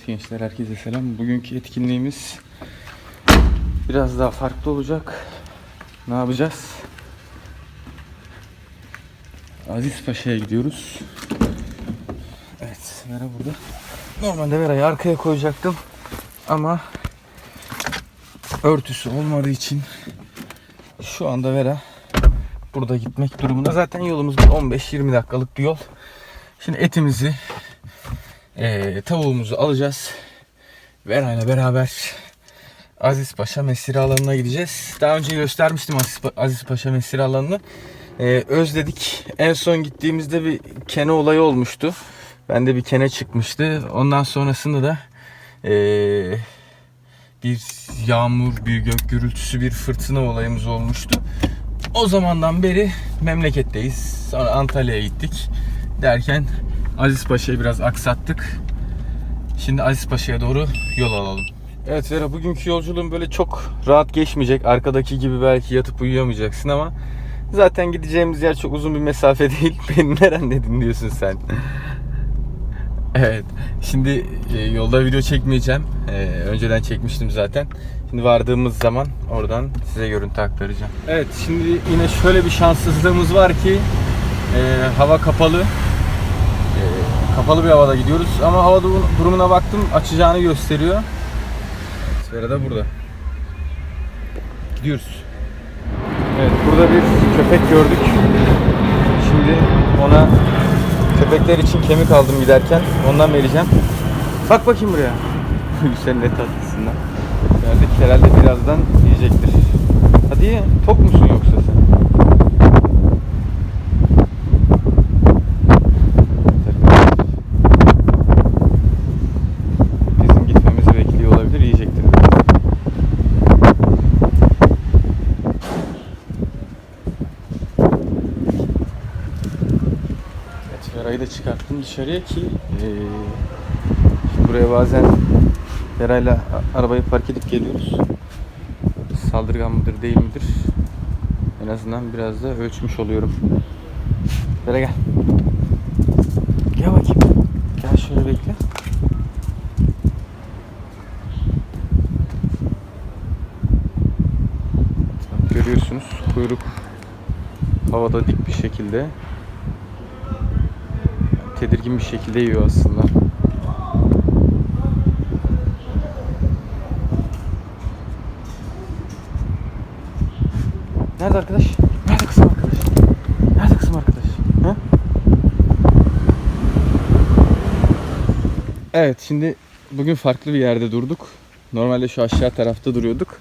Evet gençler herkese selam. Bugünkü etkinliğimiz biraz daha farklı olacak. Ne yapacağız? Aziz Paşa'ya gidiyoruz. Evet Vera burada. Normalde Vera'yı arkaya koyacaktım ama örtüsü olmadığı için şu anda Vera burada gitmek durumunda. Zaten yolumuz bir 15-20 dakikalık bir yol. Şimdi etimizi, eee, tavuğumuzu alacağız. Vera beraber Aziz Paşa mesire alanına gideceğiz. Daha önce göstermiştim Aziz, Pa- Aziz Paşa mesire alanını. Eee, özledik. En son gittiğimizde bir kene olayı olmuştu. Bende bir kene çıkmıştı. Ondan sonrasında da eee, bir yağmur, bir gök gürültüsü, bir fırtına olayımız olmuştu. O zamandan beri memleketteyiz. Sonra Antalya'ya gittik. Derken Aziz Paşa'yı biraz aksattık. Şimdi Aziz Paşa'ya doğru yol alalım. Evet Vera bugünkü yolculuğun böyle çok rahat geçmeyecek. Arkadaki gibi belki yatıp uyuyamayacaksın ama zaten gideceğimiz yer çok uzun bir mesafe değil. Beni nereden dinliyorsun sen? Evet. Şimdi e, yolda video çekmeyeceğim. E, önceden çekmiştim zaten. Şimdi vardığımız zaman oradan size görüntü aktaracağım. Evet şimdi yine şöyle bir şanssızlığımız var ki e, hava kapalı. Kapalı bir havada gidiyoruz ama hava du- durumuna baktım açacağını gösteriyor. Sfera da burada. Gidiyoruz. Evet burada bir köpek gördük. Şimdi ona köpekler için kemik aldım giderken. Ondan vereceğim. Bak bakayım buraya. Sen ne tatlısın lan. Geldik herhalde birazdan yiyecektir. Hadi. Tok musun yoksa sen? Bizim gitmemizi bekliyor olabilir. Yiyecektir. Evet, Feray'ı da dışarıya ki şimdi buraya bazen Feray'la a- arabayı park edip geliyoruz. Saldırgan mıdır değil midir? En azından biraz da ölçmüş oluyorum. Fera gel. Gel bakayım. Gel şöyle bekle. Görüyorsunuz kuyruk havada dik bir şekilde tedirgin bir şekilde yiyor aslında. Nerede arkadaş? Nerede kızım arkadaş? Nerede kızım arkadaş? Ha? Evet şimdi bugün farklı bir yerde durduk. Normalde şu aşağı tarafta duruyorduk.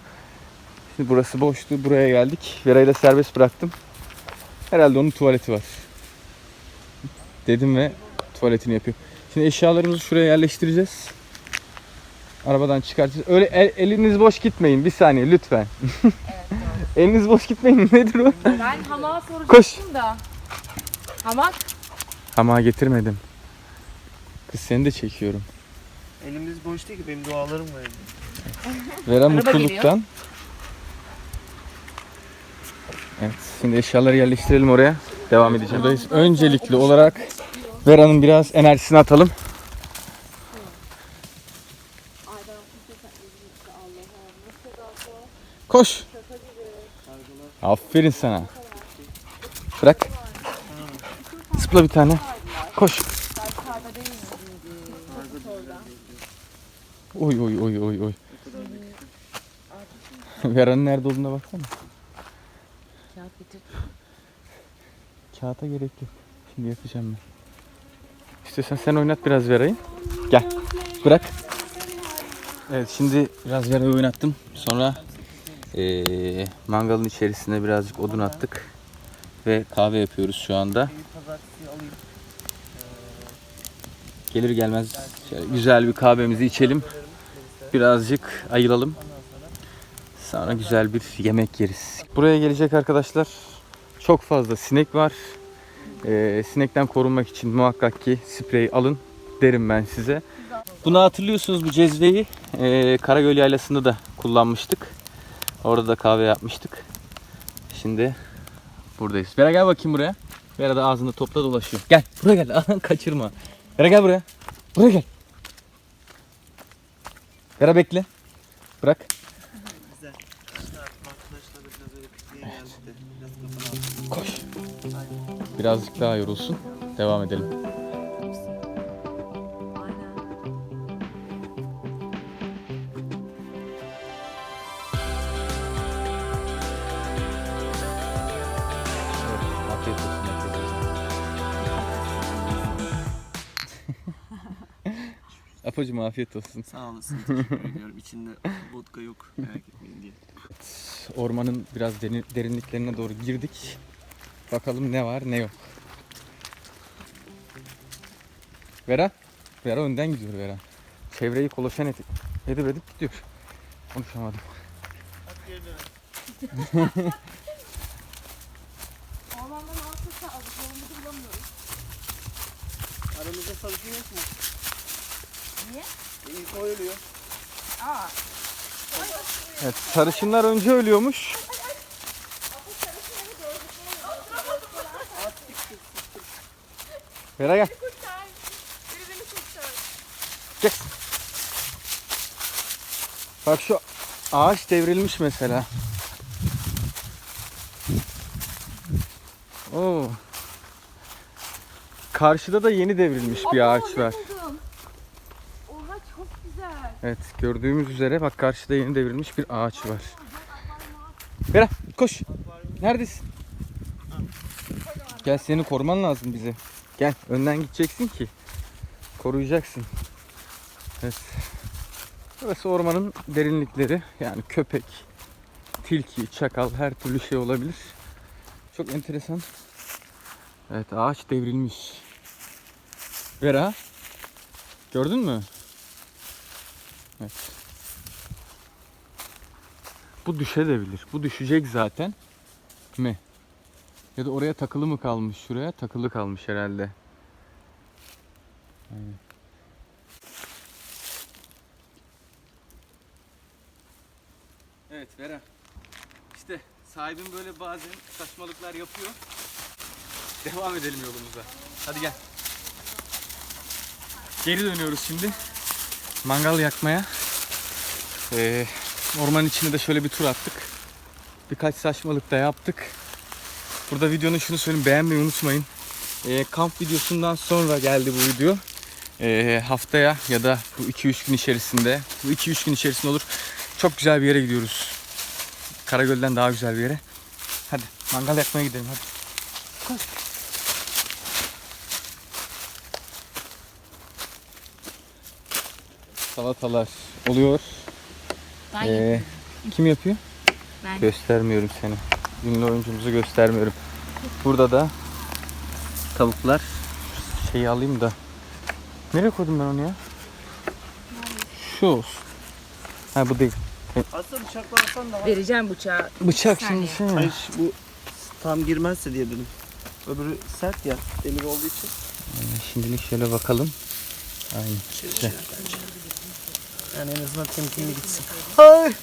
Şimdi burası boştu. Buraya geldik. Vera'yı da serbest bıraktım. Herhalde onun tuvaleti var. Dedim ve tuvaletini yapıyor. Şimdi eşyalarımızı şuraya yerleştireceğiz. Arabadan çıkartacağız. Öyle el- eliniz boş gitmeyin. Bir saniye lütfen. eliniz boş gitmeyin. Nedir o? Ben hamağa soracaktım da. Hamak? Hamağa getirmedim. Kız seni de çekiyorum. Elimiz boş değil ki benim dualarım var elimde. Araba mutluluktan. Evet, şimdi eşyaları yerleştirelim oraya. Devam edeceğim. Buradayız. Öncelikli olarak Vera'nın biraz enerjisini atalım. Koş. Aferin sana. Bırak. Zıpla bir tane. Koş. Oy oy oy oy oy. Vera'nın nerede olduğuna baksana. Kağıt getir. Kağıta gerek yok. Şimdi yapacağım ben. İstiyorsan sen oynat biraz Vera'yı. Gel. Bırak. Evet şimdi biraz Vera'yı oynattım. Sonra eee, mangalın içerisine birazcık odun attık. Ve kahve yapıyoruz şu anda. Gelir gelmez güzel bir kahvemizi içelim. Birazcık ayılalım. Sonra güzel bir yemek yeriz. Buraya gelecek arkadaşlar çok fazla sinek var. Ee, sinekten korunmak için muhakkak ki sprey alın derim ben size. Bunu hatırlıyorsunuz bu cezveyi ee, Karagöl Yaylası'nda da kullanmıştık. Orada da kahve yapmıştık. Şimdi buradayız. Vera gel bakayım buraya. Vera da ağzında topla dolaşıyor. Gel buraya gel. Kaçırma. Vera gel buraya. Buraya gel. Vera bekle. Bırak. Güzel. İşte arkadaşlarla biraz öyle pikniğe geldik de. Biraz kafa Koş. Birazcık daha yorulsun. Devam edelim. Evet, afiyet olsun herkese. Apocuğum afiyet olsun. Sağ olasın. Teşekkür ediyorum. İçinde vodka yok. Merak etmeyin diye. Ormanın biraz derin- derinliklerine doğru girdik. Bakalım ne var ne yok. Vera. Vera önden gidiyor Vera. Çevreyi koloşan edip, edip edip gidiyor. Konuşamadım. Ormandan altı aldık. Yolumuzu bulamıyoruz. Aramızda sarışın yok mu? Niye? İlk o ölüyor. Aa. Evet, sarışınlar önce ölüyormuş. Vera gel. Kurtar. Biri beni kurtar. Gel. Bak şu ağaç devrilmiş mesela. Oo. Karşıda da yeni devrilmiş bir ağaç var. buldum. Oha çok güzel. Evet gördüğümüz üzere bak karşıda yeni devrilmiş bir ağaç var. Vera koş. Neredesin? Gel seni koruman lazım bize. Gel önden gideceksin ki koruyacaksın. Evet. Burası ormanın derinlikleri. Yani köpek, tilki, çakal her türlü şey olabilir. Çok enteresan. Evet ağaç devrilmiş. Vera gördün mü? Evet. Bu düşebilir. Bu düşecek zaten. Mi? Ya da oraya takılı mı kalmış? Şuraya takılı kalmış herhalde. Aynen. Evet Vera. İşte sahibim böyle bazen saçmalıklar yapıyor. Devam edelim yolumuza. Hadi gel. Geri dönüyoruz şimdi. Mangal yakmaya. Ee, orman içinde de şöyle bir tur attık. Birkaç saçmalık da yaptık. Burada videonun şunu söyleyeyim beğenmeyi unutmayın. Ee, kamp videosundan sonra geldi bu video. Ee, haftaya ya da bu 2-3 gün içerisinde, bu 2-3 gün içerisinde olur. Çok güzel bir yere gidiyoruz. Karagöl'den daha güzel bir yere. Hadi mangal yakmaya gidelim hadi. Koş. Salatalar oluyor. Ben Ee, kim yapıyor? Ben. Göstermiyorum seni. Ünlü oyuncumuzu göstermiyorum. Burada da tavuklar. Şeyi alayım da. Nereye koydum ben onu ya? Şu olsun. Ha bu değil. Aslında bıçakla alsan da var. Vereceğim bıçağı. Bıçak şimdi şey ya. Hayır bu tam girmezse diye dedim. Öbürü sert ya demir olduğu için. Şimdilik şöyle bakalım. Aynen. Güzel. Yani en azından temkinli gitsin. Hayır.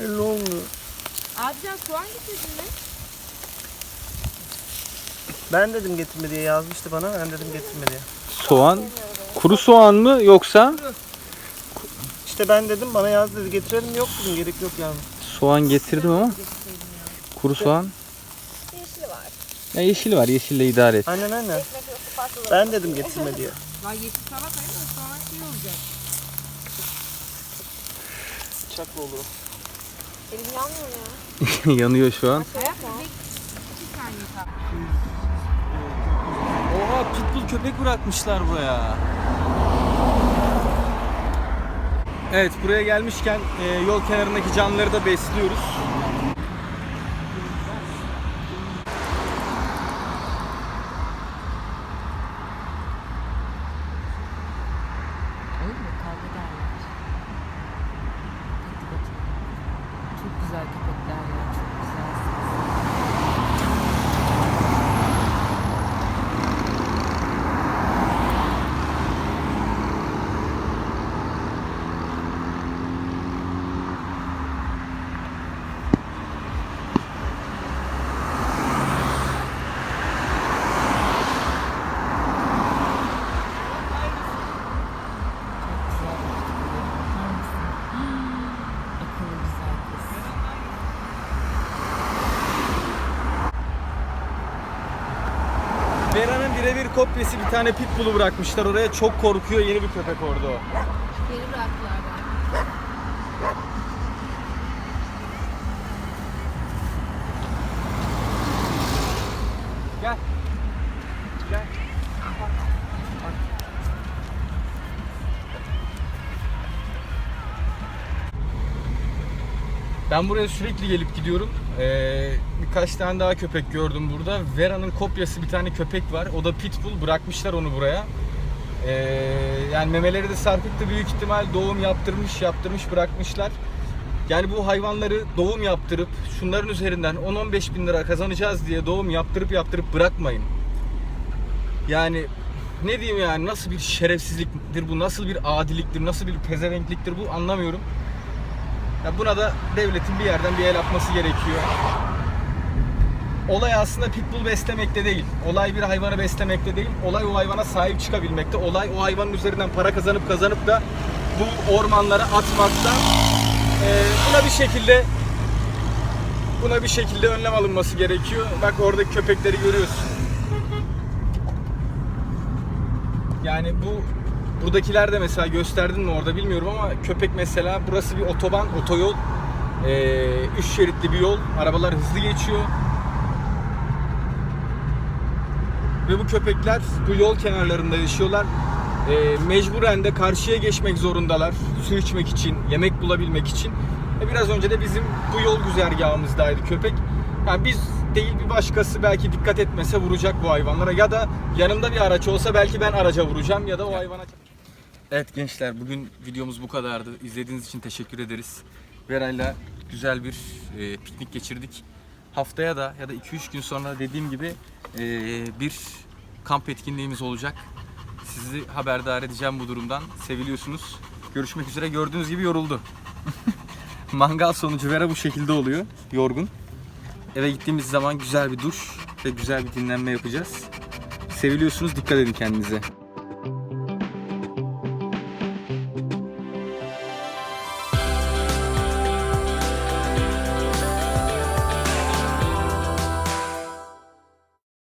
Öyle olmuyor. Abicim soğan getirdin mi? Ben dedim getirme diye yazmıştı bana. Ben dedim getirme diye. Soğan. Kuru soğan mı yoksa İşte ben dedim bana yaz dedi getirelim yok dedim gerek yok yani. soğan getirdim ama kuru soğan. Yeşili var. Ya yeşil var. Yeşille idare et. Aynen aynen. Ben dedim getirme diye. Lan yeşil hayır mı? Soğan şey olacak. Bıçakla olur. o. Elim yanmıyor ya. Yanıyor şu an. Oha pitbull köpek bırakmışlar buraya. Evet buraya gelmişken e, yol kenarındaki canlıları da besliyoruz. Olur mu? Kavga ederler. Hadi bakayım. Çok güzel köpekler ya. Çok güzel. birebir kopyası bir tane pitbull'u bırakmışlar oraya. Çok korkuyor. Yeni bir köpek orada o. Geri bıraktılar. Gel. Gel. Ben buraya sürekli gelip gidiyorum. Ee, birkaç tane daha köpek gördüm burada. Vera'nın kopyası bir tane köpek var. O da pitbull. Bırakmışlar onu buraya. Ee, yani memeleri de sarkıktı büyük ihtimal. Doğum yaptırmış, yaptırmış, bırakmışlar. Yani bu hayvanları doğum yaptırıp şunların üzerinden 10-15 bin lira kazanacağız diye doğum yaptırıp yaptırıp bırakmayın. Yani ne diyeyim yani nasıl bir şerefsizliktir bu, nasıl bir adiliktir, nasıl bir pezevenkliktir bu anlamıyorum. Ya buna da devletin bir yerden bir el atması gerekiyor. Olay aslında pitbull beslemekte değil. Olay bir hayvanı beslemekte değil. Olay o hayvana sahip çıkabilmekte. Olay o hayvanın üzerinden para kazanıp kazanıp da bu ormanlara atmakta. Ee, buna bir şekilde buna bir şekilde önlem alınması gerekiyor. Bak oradaki köpekleri görüyorsun. Yani bu buradakiler de mesela gösterdin mi orada bilmiyorum ama köpek mesela burası bir otoban, otoyol. Ee, üç şeritli bir yol. Arabalar hızlı geçiyor. Ve bu köpekler bu yol kenarlarında yaşıyorlar. Ee, mecburen de karşıya geçmek zorundalar. Su içmek için, yemek bulabilmek için. E biraz önce de bizim bu yol güzergahımızdaydı köpek. Yani biz değil bir başkası belki dikkat etmese vuracak bu hayvanlara. Ya da yanımda bir araç olsa belki ben araca vuracağım ya da o hayvana... Evet gençler bugün videomuz bu kadardı. İzlediğiniz için teşekkür ederiz. Vera'yla güzel bir e, piknik geçirdik. Haftaya da ya da 2-3 gün sonra dediğim gibi e, bir kamp etkinliğimiz olacak. Sizi haberdar edeceğim bu durumdan. Seviliyorsunuz. Görüşmek üzere. Gördüğünüz gibi yoruldu. Mangal sonucu Vera bu şekilde oluyor. Yorgun. Eve gittiğimiz zaman güzel bir duş ve güzel bir dinlenme yapacağız. Seviliyorsunuz. Dikkat edin kendinize.